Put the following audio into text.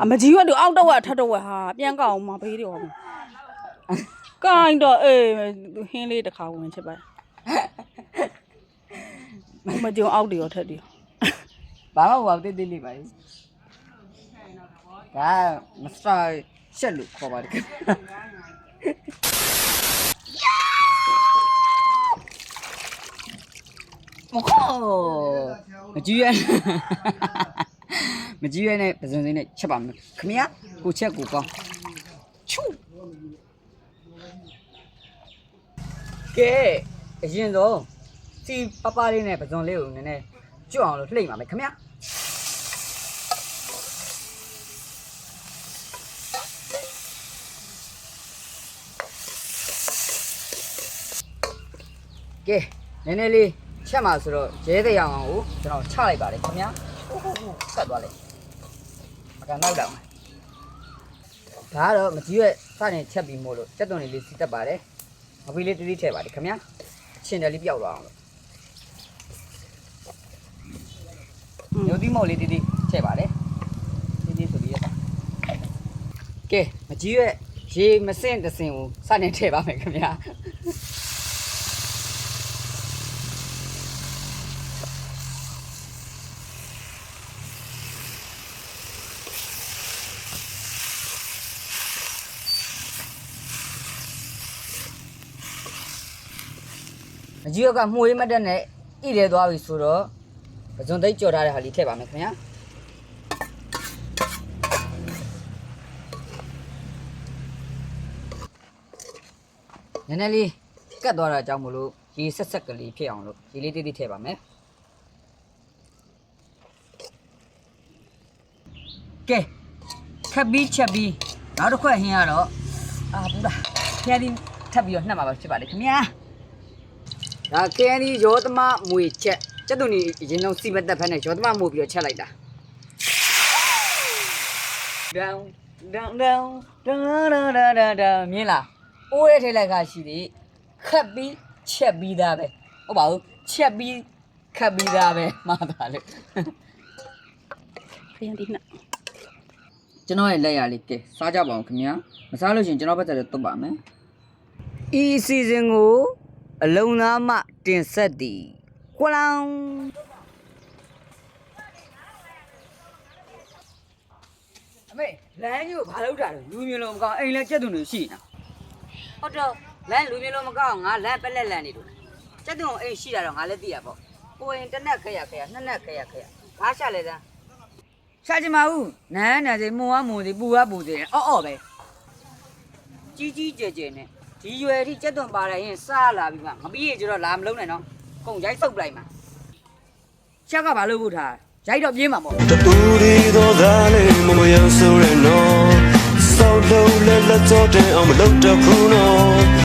အမကြီးရွက်တို့အောက်တော့ဝက်ထက်တော့ဝက်ဟာပြန်ကောက်အောင်မဘေးတော့ဘူးကိုင်းတော့အေးဟင်းလေးတစ်ခါဝင်ချစ်ပါမကြုံအောက်တွေရောထက်တွေရောဘာမှမဟုတ်တိတ်တိတ်လေးပါလေဒါမစတာရှက်လို့ခေါ်ပါတယ်မခေါ်မကြည့်ရ မကြည့်ရနဲ့ပဇွန်စင်းနဲ့ချက်ပါမယ်ခမရကိုချက်ကိုကောင်းချူကဲအရင်ဆုံးစီပပလေးနဲ့ပဇွန်လေးကိုနည်းနည်းကျွတ်အောင်လို့လှိမ့်ပါမယ်ခမရကဲနည်းနည်းလေးချက်မှာဆိုတော့ရဲတဲ့ရောင်အောင်ကိုကျွန်တော်ချလိုက်ပါတယ်ခင်ဗျာဟုတ်ဟုတ်ဟုတ်ဆက်သွားလိုက်မ ကန်တော့တော့ဒါကတော့မကြီးရွက်စတင်ချက်ပြီးမို့လို့စက်သွန်လေးလေးစီတက်ပါတယ်မပီးလေးတတိထည့်ပါတယ်ခင်ဗျာအချင်းတယ်လေးပြောက်သွားအောင်လို့ရုပ်သီးမော်လေးတတိထည့်ပါတယ်တတိဆိုပြီးရပါကဲမကြီးရွက်ရေမစင့်တစင်ကိုစတင်ထည့်ပါမယ်ခင်ဗျာ အကြီးကမှုရေးမတက်နဲ့ဣလေသွားပြီဆိုတော့ပဇွန်သိပ်ကြော်ထားတဲ့ဟာလေးထည့်ပါမယ်ခင်ဗျာနည်းနည်းလေးကတ်သွားတာအကြောင်းမလို့ရေဆက်ဆက်ကလေးဖြစ်အောင်လို့ရေလေးတိတိထည့်ပါမယ်ကဲခပ်ပြီးချက်ပြီးနောက်တစ်ခွက်ဟင်းရတော့အာပူတာဖျားဒီထပ်ပြီးတော့နှက်မှာပါဖြစ်ပါတယ်ခင်ဗျာ ဒါကဲဒီရောသမမွေချက်ကျက်သူနေအရင်ဆုံးစီမတက်ဖက်နဲ့ရောသမမို့ပြီးတော့ချက်လိုက်တာဒေါင်းဒေါင်းဒေါင်းဒေါင်းဒေါင်းဒေါင်းဒေါင်းဒေါင်းမြင်လားအိုးရဲထဲလိုက်ကရှိသေးခက်ပြီးချက်ပြီးသားပဲဟုတ်ပါဘူးချက်ပြီးခက်ပြီးသားပဲမှားတာလေခရင်ဒီနှစ်ကျွန်တော်ရဲ့လက်ရလေးကဲစားကြပါအောင်ခင်ဗျာမစားလို့ရှရင်ကျွန်တော်ဘက်သက်တော့တုတ်ပါမယ်ဤစီစဉ်ကို အလုံးသားမှတင်ဆက်သည်ကွလောင်အမေလမ်းကြီးကိုဘာလုပ်တာလဲလူမျိုးလုံးမကောင်းအိမ်လည်းကျက်သူနေရှိနေတာဟုတ်တော့လမ်းလူမျိုးလုံးမကောင်းငါလမ်းပက်လက်လမ်းနေတို့ကျက်သူအိမ်ရှိတာတော့ငါလည်းသိရပေါ့ကိုရင်တစ်နက်ခရခရနှစ်နက်ခရခရဘာရှာလဲသားရှာချင်ပါဘူးနန်းနာစီမုံဝမုံစီပူဝပူစီအော့အော့ပဲကြီးကြီးကျယ်ကျယ်နဲ့ ဒီရွယ်ထိကြက်သွန်ပါရရင်စားလာပြီးမှမပြီးရင်ကျတော့လာမလုံးနဲ့နော်ကုန်ရိုက်ဆုပ်လိုက်မှာချက်ကဘာလို့ဖို့ထားရိုက်တော့ပြေးမှာပေါ့တူရီတော့ဒါလေးမမယံဆိုရနော်စောက်လုံးလက်လက်တော့တဲ့အောင်မလုပ်တော့ခုနော်